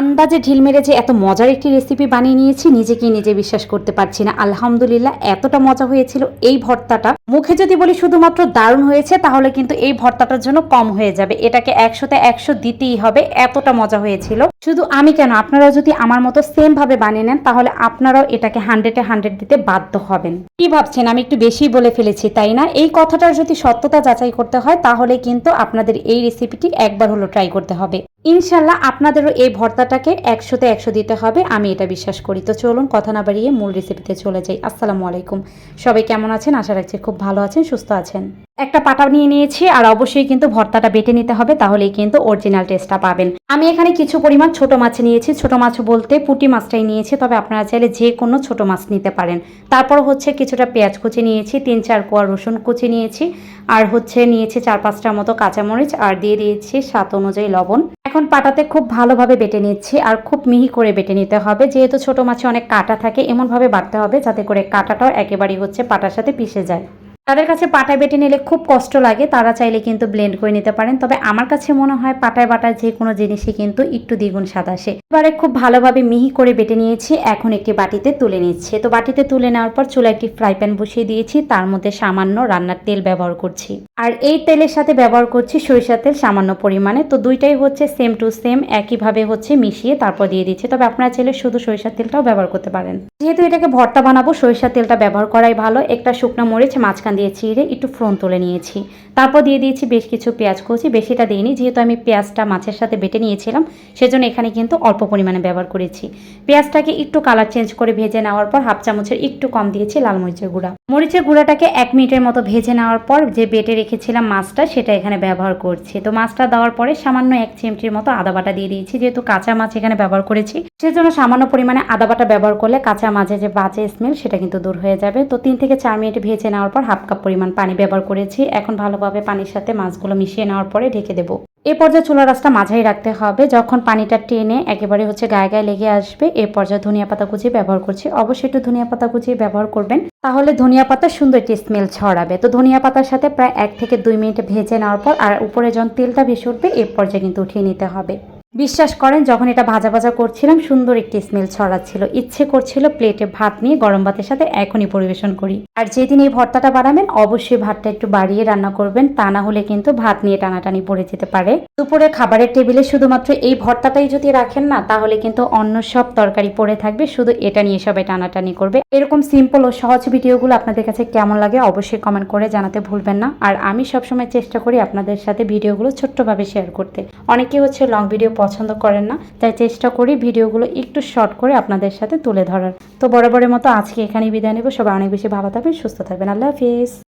আন্দাজে ঢিল মেরে যে এত মজার একটি রেসিপি বানিয়ে নিয়েছি নিজেকে নিজে বিশ্বাস করতে পারছি না। আলহামদুলিল্লাহ, এতটা মজা হয়েছিল এই ভর্তাটা। মুখে যদি বলি শুধুমাত্র দারুণ হয়েছে, তাহলে কিন্তু এই ভর্তাটার জন্য কম হয়ে যাবে। এটাকে একশোতে একশো দিতেই হবে, এতটা মজা হয়েছিল। শুধু আমি কেন? আপনারা যদি আমার মতো সেম ভাবে বানিয়ে নেন, তাহলে আপনারাও এটাকে হান্ড্রেডে হান্ড্রেড দিতে বাধ্য হবেন। কি ভাবছেন? আমি একটু বেশি বলে ফেলেছি, তাই না? এই কথাটার যদি সত্যতা যাচাই করতে হয়, তাহলে কিন্তু আপনাদের এই রেসিপিটি একবার হলো ট্রাই করতে হবে। ইনশাল্লাহ আপনাদেরও এই ভর্তাটাকে একশোতে একশো দিতে হবে, আমি এটা বিশ্বাস করি। তো চলুন, কথা না বাড়িয়ে মূল রেসিপিতে চলে যাই। আসসালামু আলাইকুম। সবাই কেমন আছেন? আশা রাখছি খুব ভালো আছেন, সুস্থ আছেন। একটা পাটা নিয়ে নিয়েছি, আর অবশ্যই কিন্তু ভর্তাটা বেটে নিতে হবে, তাহলেই কিন্তু অরিজিনাল টেস্টটা পাবেন। আমি এখানে কিছু পরিমাণ ছোট মাছ নিয়েছি। ছোট মাছ বলতে পুঁটি মাছটাই নিয়েছি, তবে আপনারা চাইলে যে কোনো ছোট মাছ নিতে পারেন। তারপর হচ্ছে কিছুটা পেঁয়াজ কুচি নিয়েছি, তিন চার কোয়া রসুন কুচি নিয়েছি, আর হচ্ছে নিয়েছি চার পাঁচটার মতো কাঁচামরিচ, আর দিয়ে দিয়েছি স্বাদ অনুযায়ী লবণ। এখন পাটাতে খুব ভালোভাবে বেটে নিচ্ছি, আর খুব মিহি করে বেটে নিতে হবে। যেহেতু ছোট মাছে অনেক কাটা থাকে, এমনভাবে বাটতে হবে যাতে করে কাটাটাও একেবারেই হচ্ছে পাটার সাথে পিষে যায়। তাদের কাছে পাটায় বেটে নিলে খুব কষ্ট লাগে, তারা চাইলে কিন্তু ব্লেন্ড করে নিতে পারেন। তবে আমার কাছে মনে হয় পাটায় বাটায় যে কোনো জিনিসই কিন্তু একটু দ্বিগুণ স্বাদ আসে। এবারে খুব ভালোভাবে মিহি করে বেটে নিয়েছি, এখন একটি বাটিতে তুলে নিচ্ছে। তো বাটিতে তুলে নেওয়ার পর চুলা একটি ফ্রাই প্যান বসিয়ে দিয়েছি, তার মধ্যে সামান্য রান্নার তেল ব্যবহার করছি। আর এই তেলের সাথে ব্যবহার করছি সরিষার তেল সামান্য পরিমাণে, তো দুইটাই হচ্ছে সেম টু সেম একইভাবে হচ্ছে মিশিয়ে তারপর দিয়ে দিচ্ছি। তবে আপনারা চাইলে শুধু সরিষার তেলটাও ব্যবহার করতে পারেন। যেহেতু এটাকে ভর্তা বানাবো, সরিষার তেলটা ব্যবহার করাই ভালো। একটা শুকনো মরিচ, মাঝখান দিয়ে চিড়ে একটু ফ্রন তুলে নিয়েছি। তারপর দিয়ে দিয়েছি বেশ কিছু পেঁয়াজ কুচি। বেশিটা দিইনি, যেহেতু আমি পেঁয়াজটা মাছের সাথে বেটে নিয়েছিলাম, সেজন্য এখানে কিন্তু অল্প পরিমাণে ব্যবহার করেছি। পেঁয়াজটাকে একটু কালার চেঞ্জ করে ভেজে নেওয়ার পর হাফ চামচের একটু কম দিয়েছি লাল মরিচের গুঁড়া। মরিচের গুঁড়াটাকে এক মিনিটের মতো ভেজে নেওয়ার পর যে বেটে রেখেছিলাম মাছটা, সেটা এখানে ব্যবহার করছি। তো মাছটা দেওয়ার পরে সামান্য এক চিমটির মতো আদা বাটা দিয়ে দিয়েছি, যেহেতু কাঁচা মাছ এখানে ব্যবহার করেছি। সেজন্য সামান্য পরিমাণে আদা বাটা ব্যবহার করলে কাঁচা মাছের যে বাজে স্মেল সেটা কিন্তু দূর হয়ে যাবে। তো তিন থেকে চার মিনিট ভেজে নেওয়ার পর হাফ কাপ পরিমাণ পানি ব্যবহার করেছি। এখন ভালোভাবে পানির সাথে মাছগুলো মিশিয়ে নেওয়ার পরে ঢেকে দেবো। এ পর্যায়ে চুলা রাসটা মাঝাই রাখতে হবে। যখন পানিটা টেনে একেবারে হচ্ছে গায়ে গায়ে লেগে আসবে, এ পর্যায়ে ধনিয়া পাতা কুচি ব্যবহার করছি। অবশ্যই একটু ধনিয়া পাতা কুচি ব্যবহার করবেন, তাহলে ধনিয়া পাতা সুন্দর একটি স্মেল ছড়াবে। তো ধনিয়া পাতার সাথে প্রায় এক থেকে দুই মিনিট ভেজে নেওয়ার পর আর উপরে যখন তেলটা ভেসে উঠবে, এ পর্যায়ে কিন্তু উঠিয়ে নিতে হবে। বিশ্বাস করেন, যখন এটা ভাজা ভাজা করছিলাম, সুন্দর একটি স্মেল ছড়াচ্ছিল। ইচ্ছে করছিল প্লেটে ভাত নিয়ে গরম ভাতের সাথে এখনই পরিবেশন করি। আর যেদিন এই ভর্তাটা বানাবেন, অবশ্যই ভাতটা একটু বাড়িয়ে রান্না করবেন, তা না হলে কিন্তু ভাত নিয়ে টানাটানি পড়ে যেতে পারে। দুপুরে খাবারের টেবিলে শুধুমাত্র এই ভর্তাটাই যদি রাখেন না, তাহলে কিন্তু অন্য সব তরকারি পড়ে থাকবে, শুধু এটা নিয়ে সবাই টানাটানি করবে। এরকম সিম্পল ও সহজ ভিডিওগুলো আপনাদের কাছে কেমন লাগে অবশ্যই কমেন্ট করে জানাতে ভুলবেন না। আর আমি সবসময় চেষ্টা করি আপনাদের সাথে ভিডিওগুলো ছোট্টভাবে শেয়ার করতে। অনেকে হচ্ছে লং ভিডিও পছন্দ করেন না, তাই চেষ্টা করি ভিডিওগুলো একটু শর্ট করে আপনাদের সাথে তুলে ধরার। তো বরাবরের মতো আজকে এখানেই বিদায় নেব। সবাই অনেক বেশি ভালো থাকবেন, সুস্থ থাকবেন। আল্লাহ হাফিজ।